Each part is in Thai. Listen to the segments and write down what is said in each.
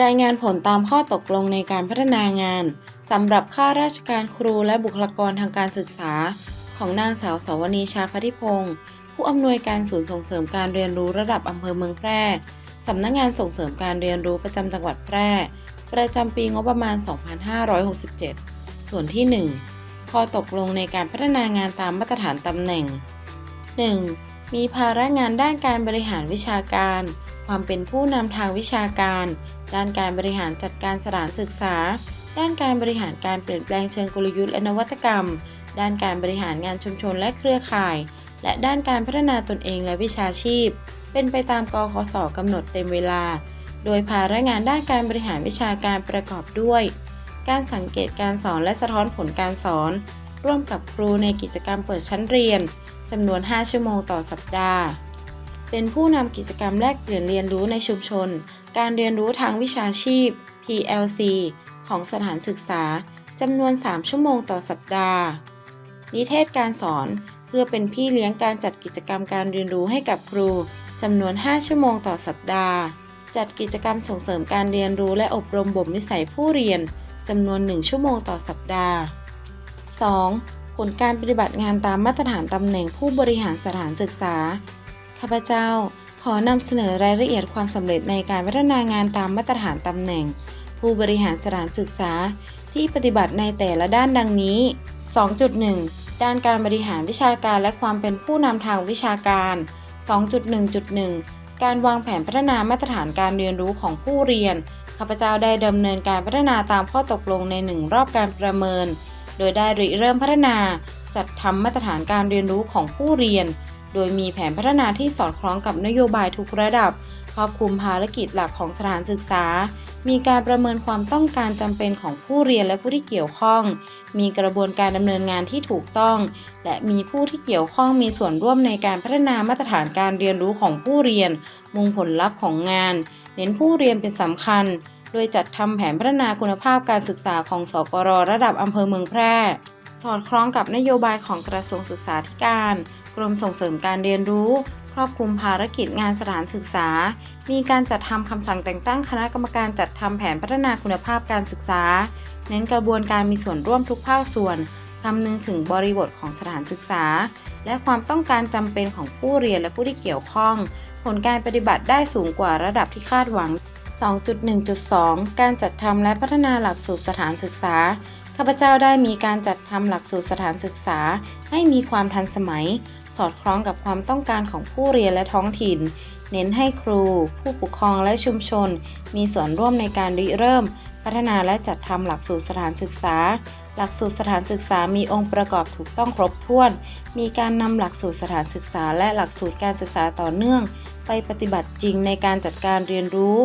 รายงานผลตามข้อตกลงในการพัฒนางานสำหรับข้าราชการครูและบุคลากรทางการศึกษา ของนางสาวสวนีชาพัธิพงศ์ผู้อำนวยการศูนย์ส่งเสริมการเรียนรู้ระดับอำเภอเมืองแพร่สำนักงานส่งเสริมการเรียนรู้ประจำจังหวัดแพร่ ประจำปีงบประมาณ 2567 ส่วนที่ 1 ข้อตกลงในการพัฒนางานตามมาตรฐานตำแหน่ง 1. มีภาระงานด้านการบริหารวิชาการ ความเป็นผู้นำทางวิชาการ ด้านการบริหารจัดการสถานศึกษา ด้านการบริหารการเปลี่ยนแปลงเชิงกลยุทธ์และนวัตกรรม ด้านการบริหารงานชุมชนและเครือข่าย และด้านการพัฒนาตนเองและวิชาชีพ เป็นไปตามกคสกำหนดเต็มเวลา โดยภาระงานด้านการบริหารวิชาการประกอบด้วย การสังเกตการสอนและสะท้อนผลการสอน ร่วมกับครูในกิจกรรมเปิดชั้นเรียนจำนวน 5 ชั่วโมงต่อสัปดาห์ เป็นผู้นำกิจกรรมแลกเปลี่ยนเรียนรู้ในชุมชน การเรียนรู้ทางวิชาชีพ PLC ของสถานศึกษาจำนวน 3 ชั่วโมงต่อสัปดาห์ นิเทศการสอนเพื่อเป็นพี่เลี้ยงการจัดกิจกรรมการเรียนรู้ให้กับครูจำนวน 5 ชั่วโมงต่อสัปดาห์ จัดกิจกรรมส่งเสริมการเรียนรู้และอบรมบ่มนิสัยผู้เรียนจำนวน 1 ชั่วโมงต่อสัปดาห์ 2. ผลการปฏิบัติงานตามมาตรฐานตำแหน่งผู้บริหารสถานศึกษา ข้าพเจ้าขอนำเสนอรายละเอียดความสำเร็จในการพัฒนางานตามมาตรฐานตำแหน่ง ผู้บริหารสถานศึกษาที่ปฏิบัติในแต่ละด้านดังนี้ 2.1 ด้านการบริหารวิชาการและความเป็นผู้นำทางวิชาการ 2.1.1 การวางแผนพัฒนามาตรฐานการเรียนรู้ของผู้เรียน ข้าพเจ้าได้ดำเนินการพัฒนาตามข้อตกลงในหนึ่งรอบการประเมิน โดยได้ริเริ่มพัฒนาจัดทำมาตรฐานการเรียนรู้ของผู้เรียน โดยมีแผนพัฒนาที่สอดคล้องกับนโยบายทุกระดับ ครอบคลุมภารกิจหลักของสถานศึกษา มีการประเมินความต้องการจำเป็นของผู้เรียนและผู้ที่เกี่ยวข้อง มีกระบวนการดำเนินงานที่ถูกต้อง และมีผู้ที่เกี่ยวข้องมีส่วนร่วมในการพัฒนามาตรฐานการเรียนรู้ของผู้เรียน มุ่งผลลัพธ์ของงาน เน้นผู้เรียนเป็นสำคัญ โดยจัดทำแผนพัฒนาคุณภาพการศึกษาของสกรระดับอำเภอเมืองแพร่ สอดคล้องกับนโยบายของกระทรวงศึกษาธิการ กรมส่งเสริมการเรียนรู้ ครอบคลุมภารกิจงานสถานศึกษา มีการจัดทำคำสั่งแต่งตั้งคณะกรรมการจัดทำแผนพัฒนาคุณภาพการศึกษา เน้นกระบวนการมีส่วนร่วมทุกภาคส่วนคำนึงถึงบริบทของสถานศึกษา และความต้องการจำเป็นของผู้เรียนและผู้ที่เกี่ยวข้อง ผลการปฏิบัติได้สูงกว่าระดับที่คาดหวัง2.1.2 การจัดทำและพัฒนาหลักสูตรสถานศึกษา ข้าพเจ้าได้มีการจัดทำหลักสูตรสถานศึกษา ให้มีความทันสมัย สอดคล้องกับความต้องการของผู้เรียนและท้องถิ่น เน้นให้ครู ผู้ปกครองและชุมชน มีส่วนร่วมในการริเริ่ม พัฒนาและจัดทำหลักสูตรสถานศึกษา หลักสูตรสถานศึกษามีองค์ประกอบถูกต้องครบถ้วน มีการนำหลักสูตรสถานศึกษา และหลักสูตรการศึกษาต่อเนื่อง ไปปฏิบัติจริงในการจัดการเรียนรู้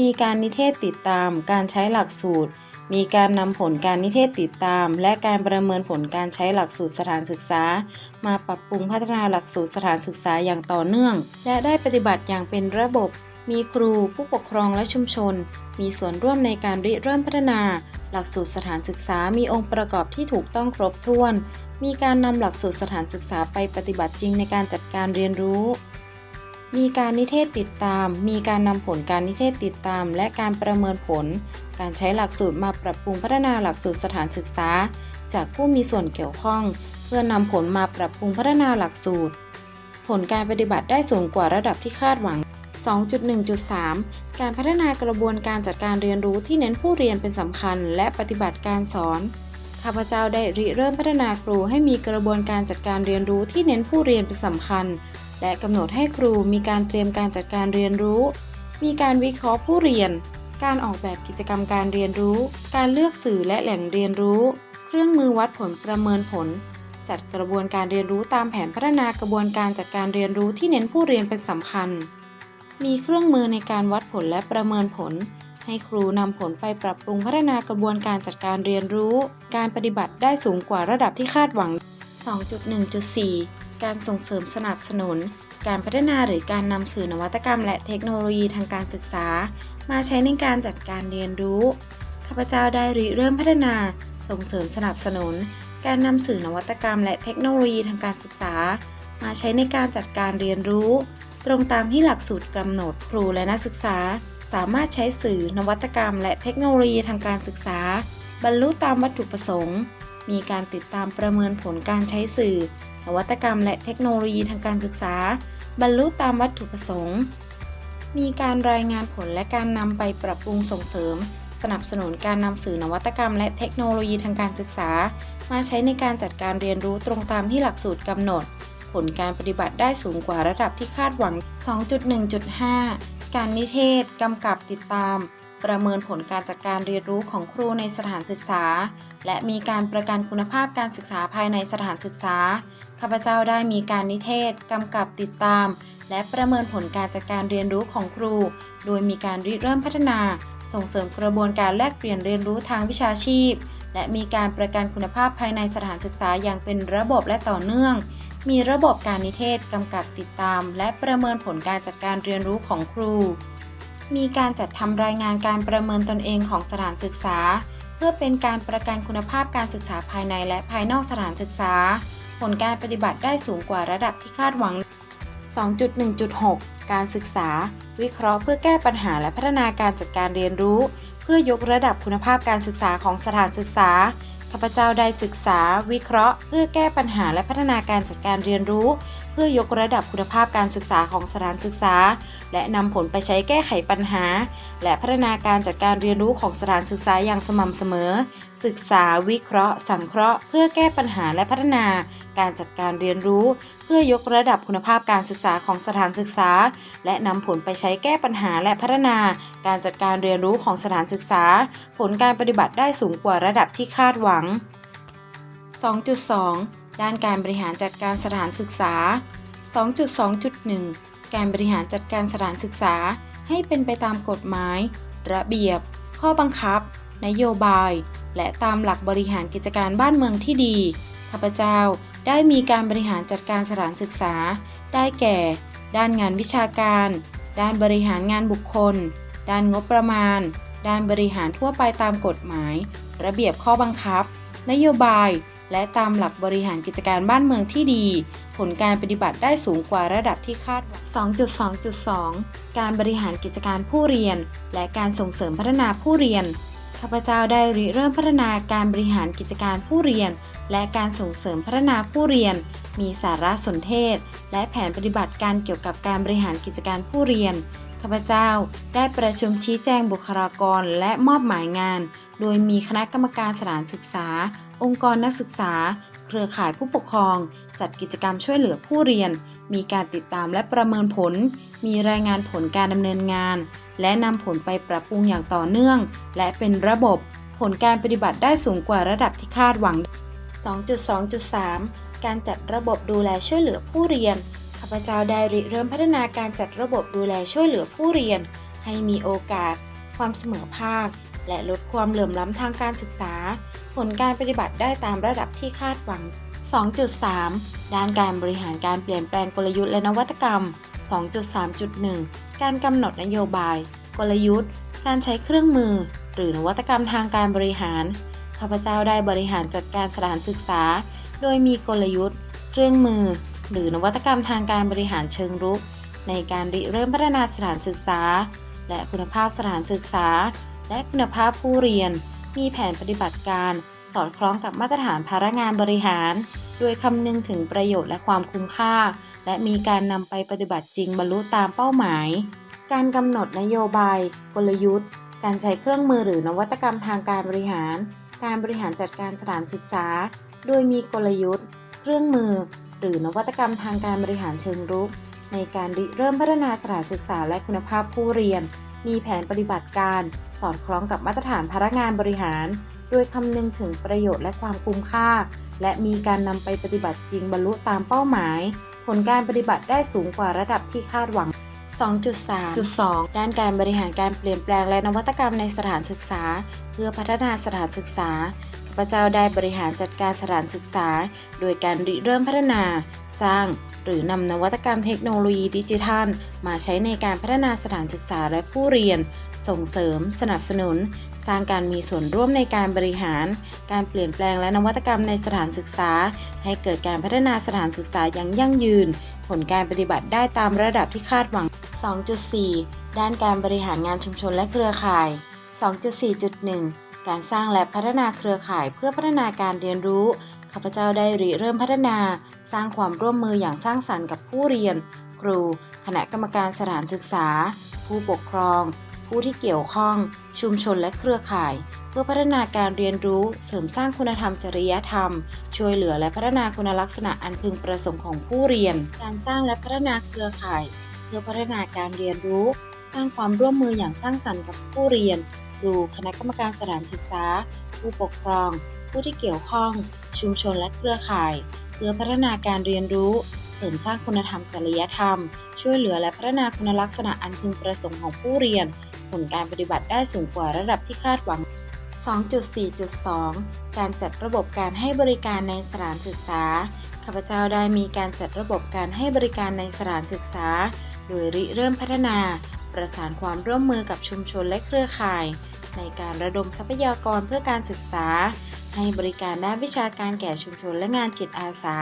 มีการนิเทศติดตาม การใช้หลักสูตร มีการนำผลการนิเทศติดตาม และการประเมินผลการใช้หลักสูตรสถานศึกษา มาปรับปรุงพัฒนาหลักสูตรสถานศึกษาอย่างต่อเนื่อง และได้ปฏิบัติอย่างเป็นระบบ มีครูผู้ปกครองและชุมชน มีส่วนร่วมในการริเริ่มพัฒนา หลักสูตรสถานศึกษา มีองค์ประกอบที่ถูกต้องครบถ้วน มีการนำหลักสูตรสถานศึกษาไปปฏิบัติจริงในการจัดการเรียนรู้ มีการนิเทศติดตาม มีการนำผลการนิเทศติดตาม และการประเมินผล การใช้หลักสูตรมาปรับปรุงพัฒนาหลักสูตรสถานศึกษา จากผู้มีส่วนเกี่ยวข้อง เพื่อนำผลมาปรับปรุงพัฒนาหลักสูตร ผลการปฏิบัติได้สูงกว่าระดับที่คาดหวัง 2.1.3 การพัฒนากระบวนการจัดการเรียนรู้ที่เน้นผู้เรียนเป็นสำคัญ และปฏิบัติการสอนข้าพเจ้าได้ริเริ่มพัฒนาครูให้มีกระบวนการจัดการเรียนรู้ที่เน้นผู้เรียนเป็นสำคัญ และกำหนดให้ครูมีการเตรียมการจัดการเรียนรู้ มีการวิเคราะห์ผู้เรียน การออกแบบกิจกรรมการเรียนรู้ การเลือกสื่อและแหล่งเรียนรู้ เครื่องมือวัดผลประเมินผล จัดกระบวนการเรียนรู้ตามแผนพัฒนากระบวนการจัดการเรียนรู้ที่เน้นผู้เรียนเป็นสำคัญ มีเครื่องมือในการวัดผลและประเมินผล ให้ครูนำผลไปปรับปรุงพัฒนากระบวนการจัดการเรียนรู้ การปฏิบัติได้สูงกว่าระดับที่คาดหวัง 2.1.4 การส่งเสริมสนับสนุน การพัฒนาหรือการนำสื่อนวัตกรรม และเทคโนโลยีทางการศึกษา มาใช้ในการจัดการเรียนรู้ ข้าพเจ้าได้ริเริ่มพัฒนา ส่งเสริมสนับสนุน การนำสื่อนวัตกรรม และเทคโนโลยีทางการศึกษา มาใช้ในการจัดการเรียนรู้ ตรงตามที่หลักสูตรกำหนดครูและนักศึกษา สามารถใช้สื่อนวัตกรรม และเทคโนโลยีทางการศึกษา บรรลุตามวัตถุประสงค์ มีการติดตามประเมินผลการใช้สื่อ นวัตกรรมและเทคโนโลยีทางการศึกษา บรรลุตามวัตถุประสงค์ มีการรายงานผลและการนำไปปรับปรุงส่งเสริม สนับสนุนการนำสื่อนวัตกรรม และเทคโนโลยีทางการศึกษา มาใช้ในการจัดการเรียนรู้ตรงตามที่หลักสูตรกำหนด ผลการปฏิบัติได้สูงกว่าระดับที่คาดหวัง 2.1.5 การนิเทศ กำกับติดตาม ประเมินผลการจัดการเรียนรู้ของครูในสถานศึกษา และมีการประกันคุณภาพการศึกษาภายในสถานศึกษา ข้าพเจ้าได้มีการนิเทศ กำกับติดตาม และประเมินผลการจัดการเรียนรู้ของครู โดยมีการริเริ่มพัฒนา ส่งเสริมกระบวนการแลกเปลี่ยนเรียนรู้ทางวิชาชีพ และมีการประกันคุณภาพภายในสถานศึกษาอย่างเป็นระบบและต่อเนื่องมีระบบการนิเทศกำกับติดตาม และประเมินผลการจัดการเรียนรู้ของครู มีการจัดทำรายงานการประเมินตนเองของสถานศึกษา เพื่อเป็นการประกันคุณภาพการศึกษาภายในและภายนอกสถานศึกษา ผลการปฏิบัติได้สูงกว่าระดับที่คาดหวัง 2.1.6 การศึกษา วิเคราะห์เพื่อแก้ปัญหาและพัฒนาการจัดการเรียนรู้ เพื่อยกระดับคุณภาพการศึกษาของสถานศึกษาข้าพเจ้าได้ศึกษา วิเคราะห์ เพื่อแก้ปัญหาและพัฒนาการจัดการเรียนรู้ เพื่อยกระดับคุณภาพการศึกษาของสถานศึกษา และนำผลไปใช้แก้ไขปัญหา และพัฒนาการจัดการเรียนรู้ของสถานศึกษาอย่างสม่ำเสมอ ศึกษาวิเคราะห์ สังเคราะห์ เพื่อแก้ปัญหาและพัฒนา การจัดการเรียนรู้ เพื่อยกระดับคุณภาพการศึกษาของสถานศึกษา และนำผลไปใช้แก้ปัญหาและพัฒนา การจัดการเรียนรู้ของสถานศึกษา ผลการปฏิบัติได้สูงกว่าระดับที่คาดหวัง 2.2 ด้านการบริหารจัดการสถานศึกษา 2.2.1 การบริหารจัดการสถานศึกษาให้เป็นไปตามกฎหมาย ระเบียบ ข้อบังคับ นโยบาย และตามหลักบริหารกิจการบ้านเมืองที่ดี ข้าพเจ้าได้มีการบริหารจัดการสถานศึกษา ได้แก่ ด้านงานวิชาการ ด้านบริหารงานบุคคล ด้านงบประมาณ ด้านบริหารทั่วไปตามกฎหมาย ระเบียบข้อบังคับ นโยบาย และตามหลักบริหารกิจการบ้านเมืองที่ดี ผลการปฏิบัติได้สูงกว่าระดับที่คาดหวัง 2.2.2 การบริหารกิจการผู้เรียน และการส่งเสริมพัฒนาผู้เรียน ข้าพเจ้าได้ริเริ่มพัฒนาการบริหารกิจการผู้เรียน และการส่งเสริมพัฒนาผู้เรียน มีสารสนเทศ และแผนปฏิบัติการเกี่ยวกับการบริหารกิจการผู้เรียน ข้าพเจ้าได้ประชุมชี้แจงบุคลากรและมอบหมายงาน โดยมีคณะกรรมการสถานศึกษา องค์กรนักศึกษา เครือข่ายผู้ปกครอง จัดกิจกรรมช่วยเหลือผู้เรียน มีการติดตามและประเมินผล มีรายงานผลการดำเนินงาน และนำผลไปปรับปรุงอย่างต่อเนื่อง และเป็นระบบ ผลการปฏิบัติได้สูงกว่าระดับที่คาดหวัง 2.2.3 การจัดระบบดูแลช่วยเหลือผู้เรียน ข้าพเจ้าได้ริเริ่มพัฒนาการจัดระบบดูแลช่วยเหลือผู้เรียน ให้มีโอกาส ความเสมอภาค และลดความเหลื่อมล้ำทางการศึกษา ผลการปฏิบัติได้ตามระดับที่คาดหวัง 2.3 ด้านการบริหารการเปลี่ยนแปลงกลยุทธ์และนวัตกรรม 2.3.1 การกำหนดนโยบาย กลยุทธ์ การใช้เครื่องมือ หรือนวัตกรรมทางการบริหาร ข้าพเจ้าได้บริหารจัดการสถานศึกษา โดยมีกลยุทธ์ เครื่องมือ หรือนวัตกรรมทางการบริหารเชิงรุก ในการริเริ่มพัฒนาสถานศึกษา และคุณภาพสถานศึกษา และคุณภาพผู้เรียน มีแผนปฏิบัติการ สอดคล้องกับมาตรฐานพนักงานบริหาร โดยคำนึงถึงประโยชน์และความคุ้มค่า และมีการนำไปปฏิบัติจริงบรรลุตามเป้าหมาย การกำหนดนโยบาย กลยุทธ์ การใช้เครื่องมือหรือนวัตกรรมทางการบริหาร การบริหารจัดการสถานศึกษา โดยมีกลยุทธ์ เครื่องมือ หรือนวัตกรรมทางการบริหารเชิงรุก ในการริเริ่มพัฒนาสถานศึกษาและคุณภาพผู้เรียน มีแผนปฏิบัติการสอดคล้องกับมาตรฐานพนักงานบริหาร โดยคำนึงถึงประโยชน์และความคุ้มค่า และมีการนำไปปฏิบัติจริงบรรลุตามเป้าหมาย ผลการปฏิบัติได้สูงกว่าระดับที่คาดหวัง 2.3.2 ด้านการบริหารการเปลี่ยนแปลงและนวัตกรรมในสถานศึกษา เพื่อพัฒนาสถานศึกษา ข้าพเจ้าได้บริหารจัดการสถานศึกษา โดยการริเริ่มพัฒนา สร้าง หรือนำนวัตกรรมเทคโนโลยีดิจิทัล มาใช้ในการพัฒนาสถานศึกษาและผู้เรียน ส่งเสริม สนับสนุน สร้างการมีส่วนร่วมในการบริหาร การเปลี่ยนแปลงและนวัตกรรมในสถานศึกษา ให้เกิดการพัฒนาสถานศึกษาอย่างยั่งยืน ผลการปฏิบัติได้ตามระดับที่คาดหวัง 2.4 ด้านการบริหารงานชุมชนและเครือข่าย 2.4.1 การสร้างและพัฒนาเครือข่ายเพื่อพัฒนาการเรียนรู้ ข้าพเจ้าได้ริเริ่มพัฒนา สร้างความร่วมมืออย่างสร้างสรรค์กับผู้เรียน ครู คณะกรรมการสถานศึกษา ผู้ปกครอง ผู้ที่เกี่ยวข้อง ชุมชนและเครือข่าย เพื่อพัฒนาการเรียนรู้ เสริมสร้างคุณธรรมจริยธรรม ช่วยเหลือและพัฒนาคุณลักษณะอันพึงประสงค์ของผู้เรียน การสร้างและพัฒนาเครือข่าย เพื่อพัฒนาการเรียนรู้ สร้างความร่วมมืออย่างสร้างสรรค์กับผู้เรียน ครู คณะกรรมการสถานศึกษา ผู้ปกครอง ผู้ที่เกี่ยวข้อง ชุมชนและเครือข่าย เพื่อพัฒนาการเรียนรู้ เสริมสร้างคุณธรรมจริยธรรม ช่วยเหลือและพัฒนาคุณลักษณะอันพึงประสงค์ของผู้เรียน ผลการปฏิบัติได้สูงกว่าระดับที่คาดหวัง 2.4.2 การจัดระบบการให้บริการในสถานศึกษา ข้าพเจ้าได้มีการจัดระบบการให้บริการในสถานศึกษา โดยริเริ่มพัฒนา ประสานความร่วมมือกับชุมชนและเครือข่าย ในการระดมทรัพยากรเพื่อการศึกษา ให้บริการด้านวิชาการแก่ชุมชนและงานจิตอาสา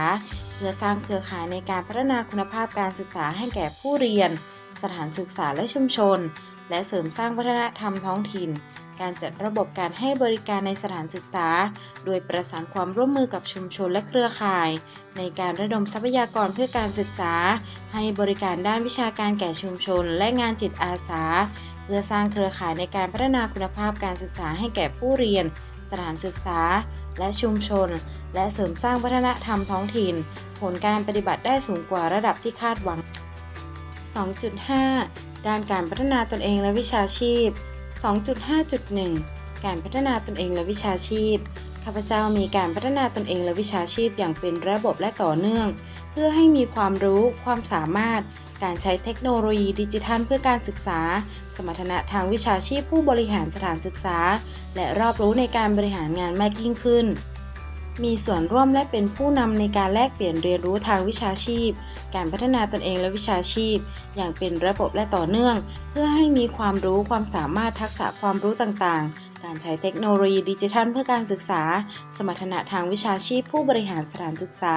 เพื่อสร้างเครือข่ายในการพัฒนาคุณภาพการศึกษาให้แก่ผู้เรียน สถานศึกษาและชุมชน และเสริมสร้างวัฒนธรรมท้องถิ่น การจัดระบบการให้บริการในสถานศึกษา โดยประสานความร่วมมือกับชุมชนและเครือข่าย ในการระดมทรัพยากรเพื่อการศึกษา ให้บริการด้านวิชาการแก่ชุมชน และงานจิตอาสา พื่อสร้างเครือข่ายในการพัฒนาคุณภาพการศึกษาให้แก่ผู้เรียน สถานศึกษา และชุมชน และเสริมสร้างวัฒนธรรมท้องถิ่น ผลการปฏิบัติได้สูงกว่าระดับที่คาดหวัง 2.5 ด้านการพัฒนาตนเองและวิชาชีพ 2.5.1 การพัฒนาตนเองและวิชาชีพข้าพเจ้ามีการพัฒนาตนเองและวิชาชีพอย่างเป็นระบบและต่อเนื่อง เพื่อให้มีความรู้ ความสามารถ การใช้เทคโนโลยีดิจิทัลเพื่อการศึกษา สมรรถนะทางวิชาชีพผู้บริหารสถานศึกษา และรอบรู้ในการบริหารงานมากยิ่งขึ้น มีส่วนร่วมและเป็นผู้นำในการแลกเปลี่ยนเรียนรู้ทางวิชาชีพ การพัฒนาตนเองและวิชาชีพ อย่างเป็นระบบและต่อเนื่อง เพื่อให้มีความรู้ความสามารถทักษะความรู้ต่างๆ การใช้เทคโนโลยีดิจิทัลเพื่อการศึกษา สมรรถนะทางวิชาชีพผู้บริหารสถานศึกษา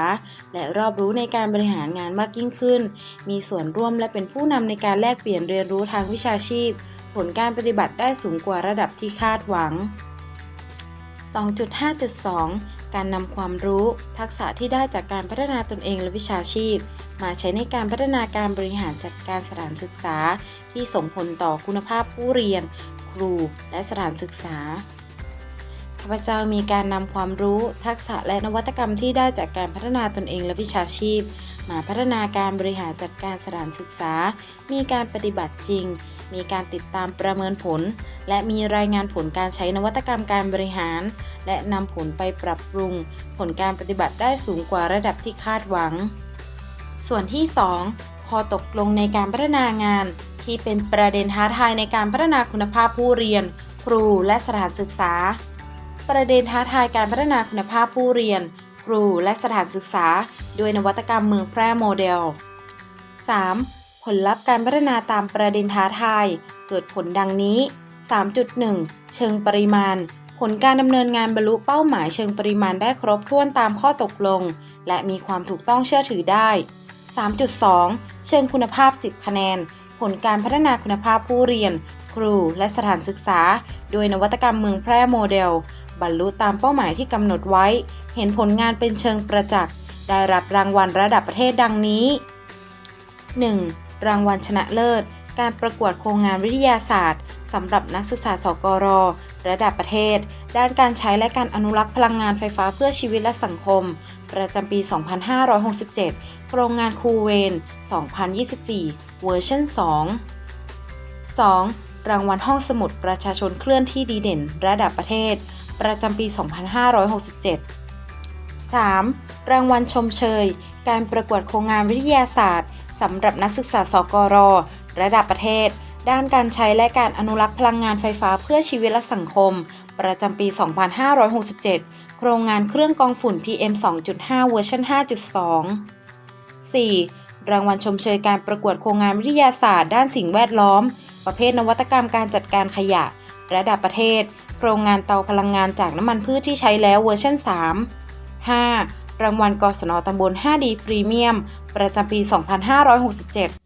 และรอบรู้ในการบริหารงานมากยิ่งขึ้น มีส่วนร่วมและเป็นผู้นำในการแลกเปลี่ยนเรียนรู้ทางวิชาชีพ ผลการปฏิบัติได้สูงกว่าระดับที่คาดหวัง2.5.2 การนำความรู้ ทักษะที่ได้จากการพัฒนาตนเองและวิชาชีพ มาใช้ในการพัฒนาการบริหารจัดการสถานศึกษา ที่ส่งผลต่อคุณภาพผู้เรียน ครู และสถานศึกษาข้าพเจ้ามีการนำความรู้ ทักษะและนวัตกรรมที่ได้จากการพัฒนาตนเองและวิชาชีพ มาพัฒนาการบริหารจัดการสถานศึกษา มีการปฏิบัติจริง มีการติดตามประเมินผล และมีรายงานผลการใช้นวัตกรรมการบริหาร และนำผลไปปรับปรุง ผลการปฏิบัติได้สูงกว่าระดับที่คาดหวัง ส่วนที่ 2 ข้อตกลงในการพัฒนางาน ที่เป็นประเด็นท้าทายในการพัฒนาคุณภาพผู้เรียน ครูและสถานศึกษา ประเด็นท้าทายการพัฒนาคุณภาพผู้เรียน ครูและสถานศึกษา ด้วยนวัตกรรมเมืองแพร่โมเดล 3. ผลลัพธ์การพัฒนาตามประเด็นท้าทาย เกิดผลดังนี้ 3.1 เชิงปริมาณ ผลการดำเนินงานบรรลุเป้าหมายเชิงปริมาณได้ครบถ้วนตามข้อตกลง และมีความถูกต้องเชื่อถือได้ 3.2 เชิงคุณภาพ 10 คะแนน ผลการพัฒนาคุณภาพผู้เรียน ครู และสถานศึกษา โดยนวัตกรรมเมืองแพร่โมเดล บรรลุตามเป้าหมายที่กำหนดไว้ เห็นผลงานเป็นเชิงประจักษ์ ได้รับรางวัลระดับประเทศดังนี้ 1. รางวัลชนะเลิศ การประกวดโครงงานวิทยาศาสตร์สำหรับนักศึกษาสกร ระดับประเทศ ด้านการใช้และการอนุรักษ์พลังงานไฟฟ้าเพื่อชีวิตและสังคม ประจำปี 2567 โครงงานคูเวน 2024 เวอร์ชัน2 2. รางวัลห้องสมุดประชาชนเคลื่อนที่ดีเด่น ระดับประเทศ ประจำปี 2567 3. รางวัลชมเชย การประกวดโครงงานวิทยาศาสตร์ สำหรับนักศึกษาสกร ระดับประเทศ ด้านการใช้และการอนุรักษ์พลังงานไฟฟ้าเพื่อชีวิตและสังคม ประจำปี 2567 โครงงานเครื่องกรองฝุ่น PM 2.5 เวอร์ชัน5.2 4. รางวัลชมเชยการประกวดโครงงานวิทยาศาสตร์ ด้านสิ่งแวดล้อม ประเภทนวัตกรรมการจัดการขยะ ระดับประเทศ โครงงานเตาพลังงานจากน้ำมันพืชที่ใช้แล้วเวอร์ชัน3 5. รางวัลกศนตำบล 5D พรีเมียม ประจำปี 2567